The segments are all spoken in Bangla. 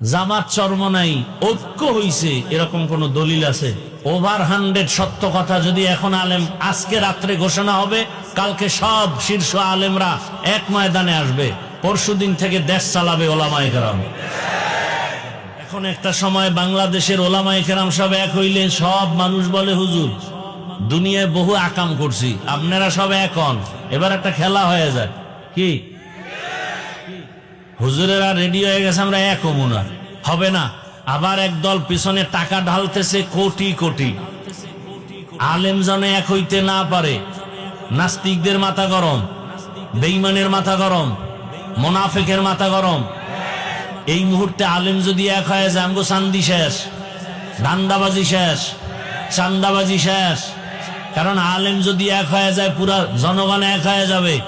জামাত চর্ম নাই ঐক্য হইছে, এরকম কোন দলিল আছে? ওভার হান্ড্রেড সত্য কথা যদি এখন আলেম আজকে রাত্রে ঘোষণা হবে, কালকে সব শীর্ষ আলেমরা এক ময়দানে আসবে। পরশু দিন থেকে দেশ চালাবে ওলামায় কেরাম। এখন একটা সময় বাংলাদেশের ওলামায় কেরাম সব এক হইলে সব মানুষ বলে, হুজুর, দুনিয়ায় বহু আকাম করছি, আপনারা সব এক হন। এবার একটা খেলা হয়ে যায়। কি? হুজুরেরা রেডি হয়ে গেছে, আমরা এক না। হবে না। আবার একদল পিছনে টাকা ঢালতেছে কোটি কোটি। আলেম জনে এক হইতে না পারে। নাস্তিকদের মাথা গরম বেইমানের মাথা গরম, মোনাফেকের মাথা গরম। এই মুহূর্তে আলেম যদি এক হয়ে যায়, আমগো চান্দি শেষ, ধান্দাবাজি শেষ, চান্দাবাজি শেষ। কারণ আলেম যদি এক হয়ে যায়, পুরা জনগণ এক হয়ে যাবে।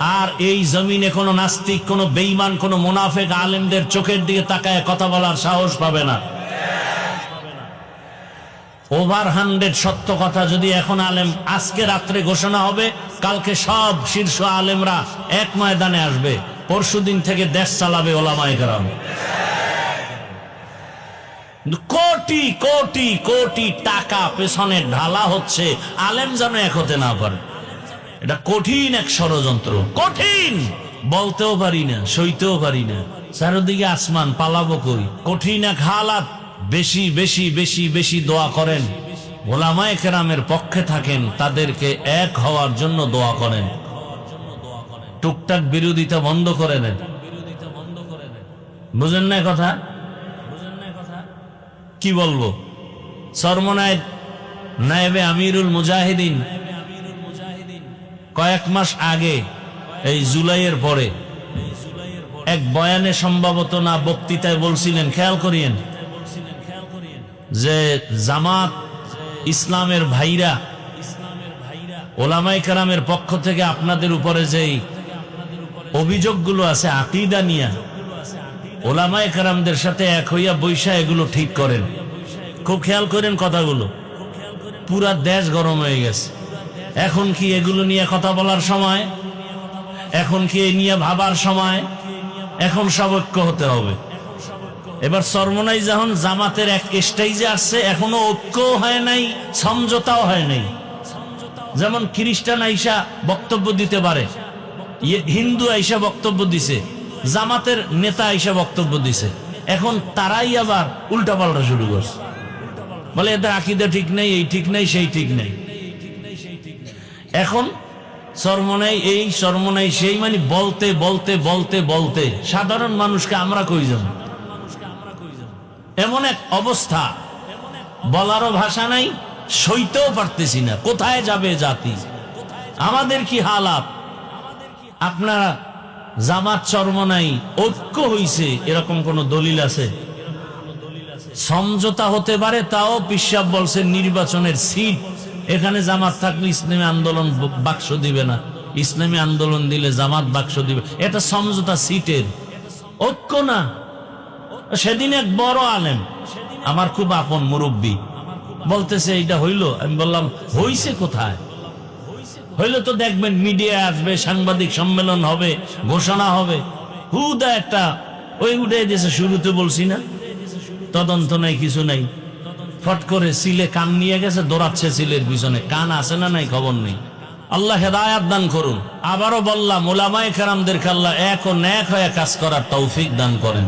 আর এই জমিনে কোনো নাস্তিক, কোনো বেইমান কোনো মুনাফেক আলেমদের চোখের দিকে তাকায় কথা বলার সাহস পাবে না। ওভার হান্ড্রেড সত্য কথা যদি এখন আলেম আজকে রাত্রে ঘোষণা হবে, কালকে সব শীর্ষ আলেমরা এক ময়দানে আসবে। পরশুদিন থেকে দেশ চালাবে ওলামায় কেরাম। কোটি কোটি কোটি টাকা পেছনে ঢালা হচ্ছে, আলেম যেন এক হতে না পারে। এটা কঠিন এক ষড়যন্ত্র। কঠিন! বলতেও পারি না, সইতেও পারি না। চারদিকে আসমান, পালাবো কই? কঠিন এক হালাত। বেশি বেশি বেশি বেশি দোয়া করেন। ওলামায় কেরামের পক্ষে থাকেন, তাদেরকে এক হওয়ার জন্য দোয়া করেন। টুকটাক বিরোধিতা বন্ধ করে দেন। বুঝেন না কথা? কি বলব? সরমনায় নায়েবে আমিরুল মুজাহিদিন কয়েক মাস আগে, এই জুলাইয়ের পরে, এক বয়ানে সম্ভবত না বক্তৃতায় বলছিলেন, খেয়াল করিয়েন, যে জামাত ইসলামের ভাইরা ওলামাই কারামের পক্ষ থেকে আপনাদের উপরে যেই অভিযোগগুলো আছে, আকিদা নিয়া ওলামাই কারামদের সাথে এক হইয়া বৈশা এগুলো ঠিক করেন। খুব খেয়াল করেন কথাগুলো। পুরা দেশ গরম হয়ে গেছে। এখন কি এগুলো নিয়ে কথা বলার সময়? এখন কি এ নিয়ে ভাবার সময়? এখন সব ঐক্য হতে হবে। এবার সর্বনাই যখন জামাতের এক স্টেজে আসছে, এখনও ঐক্যও হয় নাই, সমঝোতাও হয় নাই। যেমন খ্রিস্টান আইসা বক্তব্য দিতে পারে। হিন্দু আইসা বক্তব্য দিছে, জামাতের নেতা আইসা বক্তব্য দিছে। এখন তারাই আবার উল্টাপাল্টা শুরু করছে। বলে এদের আকিদা ঠিক নেই, এই ঠিক নেই, সেই ঠিক নেই। এখন সরমনাই এই সরমনাই সেই মানে বলতে বলতে বলতে বলতে। সাধারণ মানুষকে আমরা কই যাব? এমন এক অবস্থা। বলারও ভাষা নাই, সইতেও পারতেছি না। কোথায় যাবে জাতি? আমাদের কি হালাত? আপনারা জামাত চর্মনাই ঐক্য হইছে, এরকম কোন দলিল আছে? সমঝোতা হতে পারে, তাও পিসাব বলছে নির্বাচনের সিট। এখানে জামাত থাকলে ইসলামী আন্দোলন বাক্স দিবে না। ইসলামী আন্দোলন দিলে জামাত বাক্স দিবে। এটা সমঝোতা সিটের। ঐক্য না। সেদিন এক বড় আলেম, আমার খুব আপন মুরব্বী, বলতেছে, এইটা হইল? আমি বললাম, হইছে কোথায়? হইলে তো দেখবেন, মিডিয়া আসবে, সাংবাদিক সম্মেলন হবে, ঘোষণা হবে। হুদা একটা, ওই উঠে দিয়েছে শুরুতে বলছি না, তদন্ত নাই, কিছু নাই। ফট করে সিলে কান নিয়ে গেছে, দৌড়াচ্ছে সিলের পিছনে। কান আছে না নাই, খবর নেই। আল্লাহ হেদায়াত দান করুন। আবারও বললাম, ওলামায় কেরামদের আল্লাহ এক ও ন্যাক হয়ে কাজ করার তৌফিক দান করেন।